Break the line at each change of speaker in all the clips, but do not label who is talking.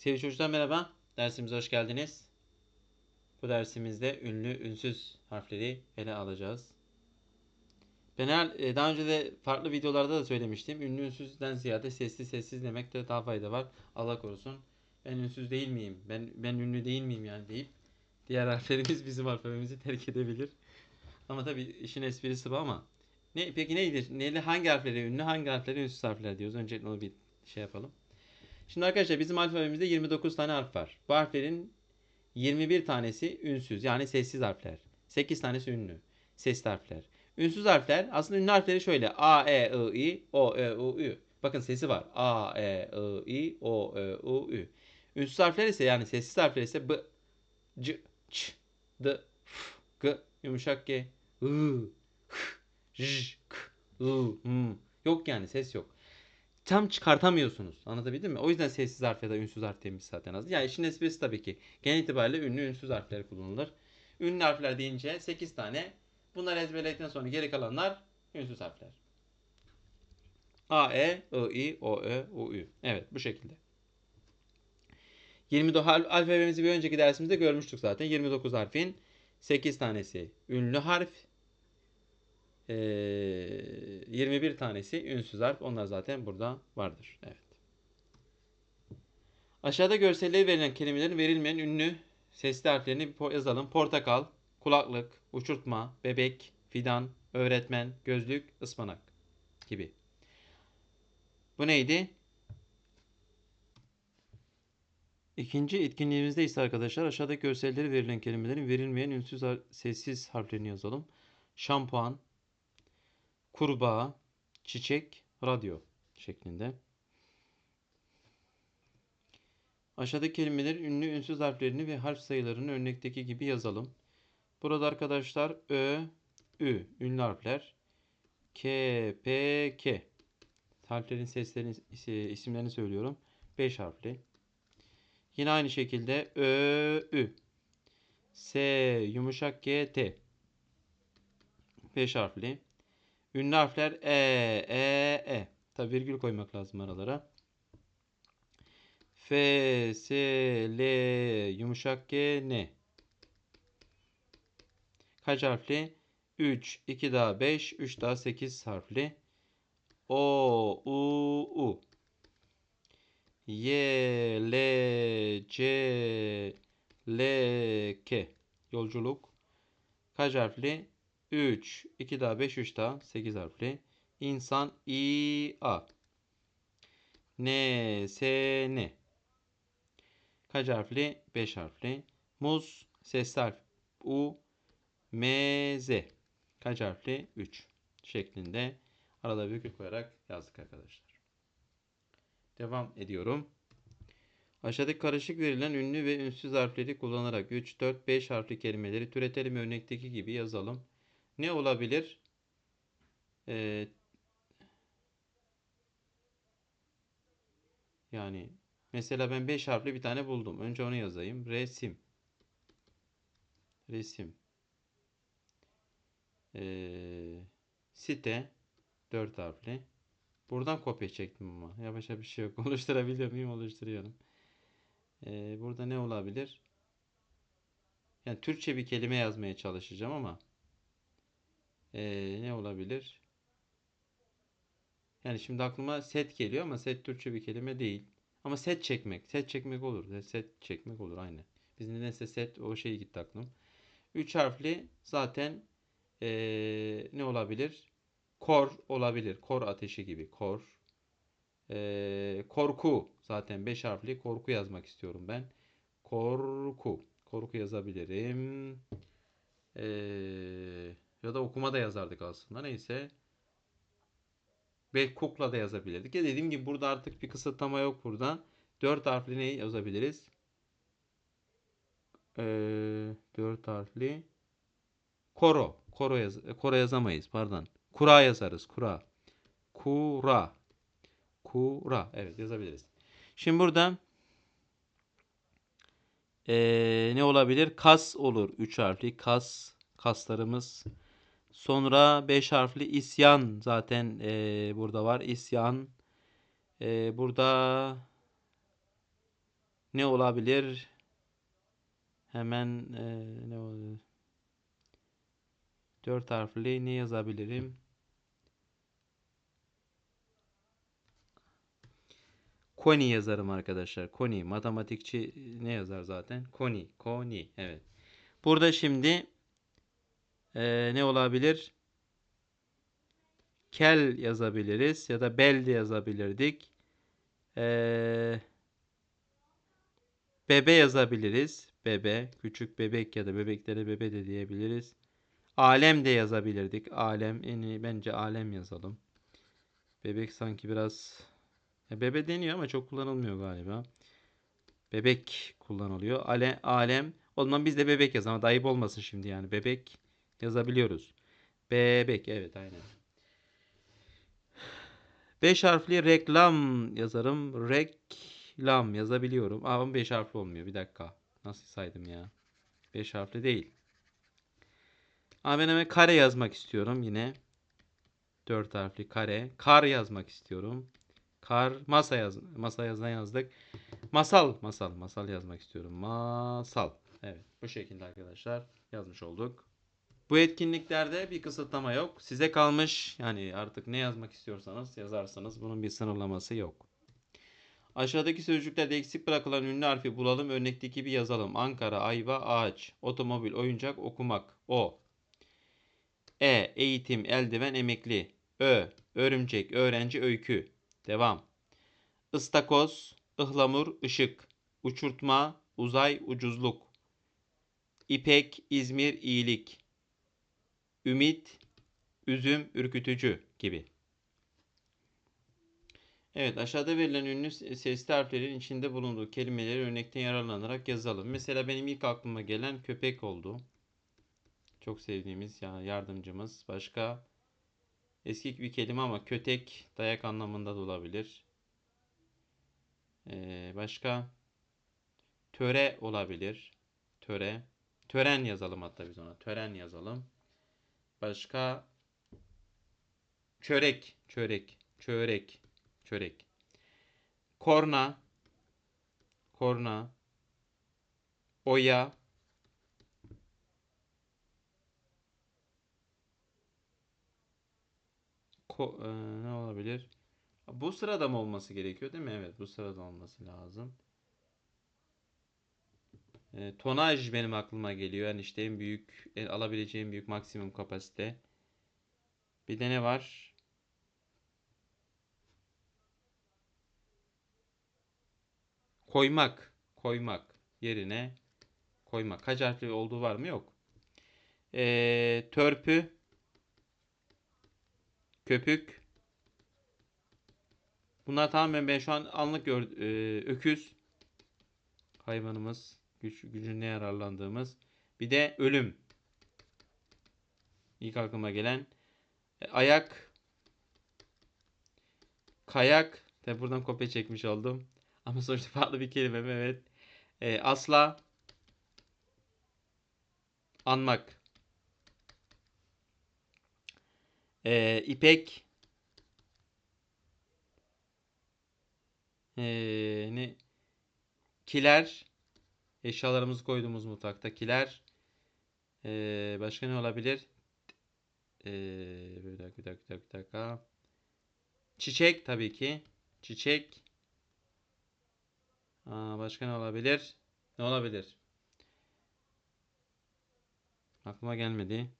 Sevgili çocuklar merhaba. Dersimize hoş geldiniz. Bu dersimizde ünlü, ünsüz harfleri ele alacağız. Ben her, e, daha önce de farklı videolarda da söylemiştim. Ünlü, ünsüzden ziyade sessiz, sessiz demekte daha fayda var. Allah korusun. Ben ünsüz değil miyim? Ben ben ünlü değil miyim yani deyip diğer harflerimiz bizim alfabemizi terk edebilir. Ama tabii işin esprisi bu ama. Ne, peki neydir? Neyle, hangi harfleri ünlü, hangi harfleri ünsüz harfler diyoruz? Öncelikle onu bir şey yapalım. Şimdi arkadaşlar bizim alfabemizde 29 tane harf var. Bu harflerin 21 tanesi ünsüz yani sessiz harfler. 8 tanesi ünlü. Sesli harfler. Ünsüz harfler aslında ünlü harfleri şöyle. A, E, I, I, O, E, U, Ü. Bakın sesi var. A, E, I, I, O, E, U, Ü. Ünsüz harfler ise yani sessiz harfler ise B, C, Ç, D, F, G, yumuşak G, I, H, J, K, I, M. Yok yani ses yok tam çıkartamıyorsunuz. Anlatabildim mi? O yüzden sessiz harf ya da ünsüz harf demiş zaten az. Yani işin esprisi tabii ki. Genel itibariyle ünlü ünsüz harfler kullanılır. Ünlü harfler deyince 8 tane. Bunları ezberledikten sonra geri kalanlar ünsüz harfler. A, E, I, I, O, Ö, U, Ü. Evet bu şekilde. 29 harf alfabemizi bir önceki dersimizde görmüştük zaten. 29 harfin 8 tanesi ünlü harf, ee, 21 tanesi ünsüz harf. Onlar zaten burada vardır. Evet. Aşağıda görselleri verilen kelimelerin verilmeyen ünlü sesli harflerini yazalım. Portakal, kulaklık, uçurtma, bebek, fidan, öğretmen, gözlük, ıspanak gibi. Bu neydi? İkinci etkinliğimizde ise arkadaşlar aşağıdaki görselleri verilen kelimelerin verilmeyen ünsüz har- sessiz harflerini yazalım. Şampuan, kurbağa, çiçek, radyo şeklinde. Aşağıdaki kelimelerin ünlü ünsüz harflerini ve harf sayılarını örnekteki gibi yazalım. Burada arkadaşlar Ö, Ü ünlü harfler. K, P, K. Harflerin seslerini, isimlerini söylüyorum. 5 harfli. Yine aynı şekilde Ö, Ü. S, yumuşak G, T. 5 harfli. Ünlü harfler E, E, E. Tabi virgül koymak lazım aralara. F, S, L, yumuşak G, N. Kaç harfli? 3, 2 daha 5, 3 daha 8 harfli. O, U, U. Y, L, C, L, K. Yolculuk. Kaç harfli? 3, 2 daha 5, 3 daha 8 harfli. İnsan İ, A. N, S, N. Kaç harfli? 5 harfli. Muz, sesli harf. U, M, Z. Kaç harfli? 3 şeklinde arada virgül koyarak yazdık arkadaşlar. Devam ediyorum. Aşağıdaki karışık verilen ünlü ve ünsüz harfleri kullanarak 3, 4, 5 harfli kelimeleri türetelim örnekteki gibi yazalım. Ne olabilir? Ee, yani mesela ben 5 harfli bir tane buldum. Önce onu yazayım. Resim. Resim. Ee, site. 4 harfli. Buradan kopya çektim ama. Yapacak bir şey yok. Oluşturabiliyor muyum? Oluşturuyorum. Ee, burada ne olabilir? Yani Türkçe bir kelime yazmaya çalışacağım ama ee, ne olabilir? Yani şimdi aklıma set geliyor ama set Türkçe bir kelime değil. Ama set çekmek. Set çekmek olur. Set çekmek olur aynı. Biz nedense set o şey gitti aklım. 3 harfli zaten ee, ne olabilir? Kor olabilir. Kor ateşi gibi. Kor. Ee, korku. Zaten 5 harfli korku yazmak istiyorum ben. Korku. Korku yazabilirim. Eee ya da okuma da yazardık aslında. Neyse. Ve kukla da yazabilirdik. Ya dediğim gibi burada artık bir kısıtlama yok burada. 4 harfli ne yazabiliriz? Ee, 4 harfli koro. Koro, yaz koro yazamayız pardon. Kura yazarız. Kura. Kura. Kura. Evet yazabiliriz. Şimdi burada ee, ne olabilir? Kas olur. 3 harfli kas. Kaslarımız. Sonra 5 harfli isyan zaten e, burada var. İsyan. E, burada Ne olabilir? Hemen e, ne olabilir? Dört harfli ne yazabilirim? Koni yazarım arkadaşlar. Koni. Matematikçi ne yazar zaten? Koni. Koni. Evet. Burada şimdi e, ne olabilir? Kel yazabiliriz ya da bel de yazabilirdik. E, bebe yazabiliriz. Bebe. Küçük bebek ya da bebeklere bebe de diyebiliriz. Alem de yazabilirdik. Alem. En iyi bence alem yazalım. Bebek sanki biraz ya bebe deniyor ama çok kullanılmıyor galiba. Bebek kullanılıyor. Ale, alem. O zaman biz de bebek yazalım. Ama ayıp olmasın şimdi yani. Bebek yazabiliyoruz. Bebek. Evet aynen. 5 harfli reklam yazarım. Reklam yazabiliyorum. Ama 5 harfli olmuyor. Bir dakika. Nasıl saydım ya? 5 harfli değil. Ama ben hemen kare yazmak istiyorum yine. 4 harfli kare. Kar yazmak istiyorum. Kar masa yaz masa yazına yazdık. Masal masal masal yazmak istiyorum. Masal. Evet bu şekilde arkadaşlar yazmış olduk. Bu etkinliklerde bir kısıtlama yok. Size kalmış yani artık ne yazmak istiyorsanız yazarsanız bunun bir sınırlaması yok. Aşağıdaki sözcüklerde eksik bırakılan ünlü harfi bulalım. Örnekteki gibi yazalım. Ankara, ayva, ağaç, otomobil, oyuncak, okumak, o. E, eğitim, eldiven, emekli. Ö, örümcek, öğrenci, öykü. Devam. Istakoz, ıhlamur, ışık. Uçurtma, uzay, ucuzluk. İpek, İzmir, iyilik. Ümit, üzüm, ürkütücü gibi. Evet aşağıda verilen ünlü sesli harflerin içinde bulunduğu kelimeleri örnekten yararlanarak yazalım. Mesela benim ilk aklıma gelen köpek oldu. Çok sevdiğimiz ya yardımcımız. Başka eski bir kelime ama kötek dayak anlamında da olabilir. Ee, başka töre olabilir. Töre. Tören yazalım hatta biz ona. Tören yazalım. Başka çörek, çörek, çörek, çörek. Korna, korna. Oya, Ko e, ne olabilir? Bu sırada mı olması gerekiyor değil mi? Evet bu sırada olması lazım. E, tonaj benim aklıma geliyor. Yani işte en büyük en alabileceğim büyük maksimum kapasite. Bir de ne var? Koymak. Koymak. Yerine koymak. Kaç harfli olduğu var mı? Yok. E, törpü. Köpük. Bunlar tamamen ben şu an anlık gördüm. Ee, öküz. Hayvanımız. Güç, gücünde yararlandığımız. Bir de ölüm. İlk aklıma gelen. E, ayak. Kayak. Tabi buradan kopya çekmiş oldum. Ama sonuçta farklı bir kelime evet. E, asla. Anmak. Ee, ipek ee, ne kiler eşyalarımızı koyduğumuz mutfakta kiler ee, başka ne olabilir? Ee, bir dakika bir dakika bir dakika çiçek tabii ki. Çiçek. Aa, başka ne olabilir? Ne olabilir? Aklıma gelmedi.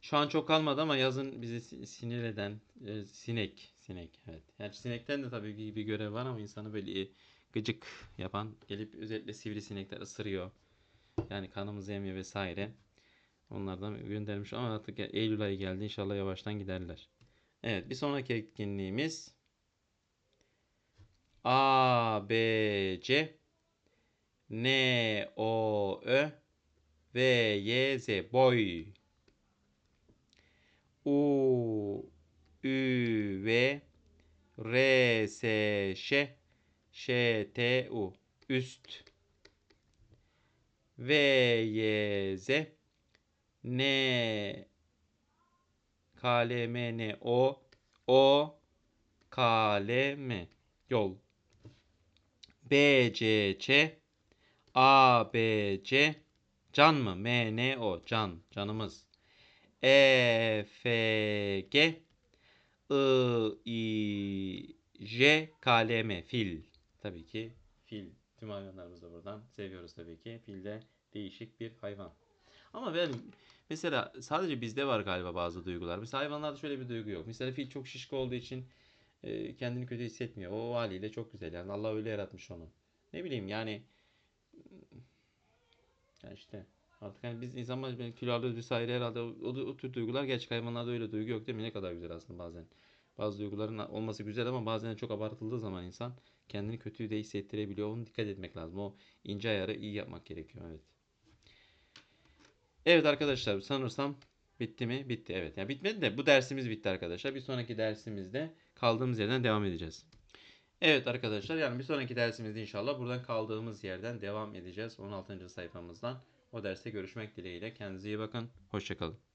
Şu an çok kalmadı ama yazın bizi sinir eden e, sinek. Sinek evet. Yani sinekten de tabii ki bir görev var ama insanı böyle gıcık yapan gelip özellikle sivrisinekler ısırıyor. Yani kanımızı yemiyor vesaire. Onlardan göndermiş ama artık Eylül ayı geldi. İnşallah yavaştan giderler. Evet bir sonraki etkinliğimiz A, B, C N, O, Ö V, Y, Z boy U, Ü, V, R, S, Ş, Ş, T, U. Üst. V, Y, Z. N, K, L, M, N, O. O, K, L, M. Yol. B, C, Ç, A, B, C, can mı? M, N, O, can, canımız. E, F, G, I, I, J, K, L, M, fil. Tabii ki fil. Tüm hayvanlarımızı da buradan seviyoruz tabii ki. Fil de değişik bir hayvan. Ama ben mesela sadece bizde var galiba bazı duygular. Mesela hayvanlarda şöyle bir duygu yok. Mesela fil çok şişko olduğu için e, kendini kötü hissetmiyor. O haliyle çok güzel. Yani Allah öyle yaratmış onu. Ne bileyim yani ya işte artık hani biz insanlar böyle kilo alıyoruz vesaire herhalde o, o, o tür duygular gerçek hayvanlarda öyle duygu yok değil mi? Ne kadar güzel aslında bazen. Bazı duyguların olması güzel ama bazen çok abartıldığı zaman insan kendini kötü de hissettirebiliyor. Onu dikkat etmek lazım. O ince ayarı iyi yapmak gerekiyor. Evet. Evet arkadaşlar sanırsam bitti mi? Bitti. Evet. Yani bitmedi de bu dersimiz bitti arkadaşlar. Bir sonraki dersimizde kaldığımız yerden devam edeceğiz. Evet arkadaşlar yani bir sonraki dersimizde inşallah buradan kaldığımız yerden devam edeceğiz. 16. sayfamızdan. O derste görüşmek dileğiyle. Kendinize iyi bakın. Hoşçakalın.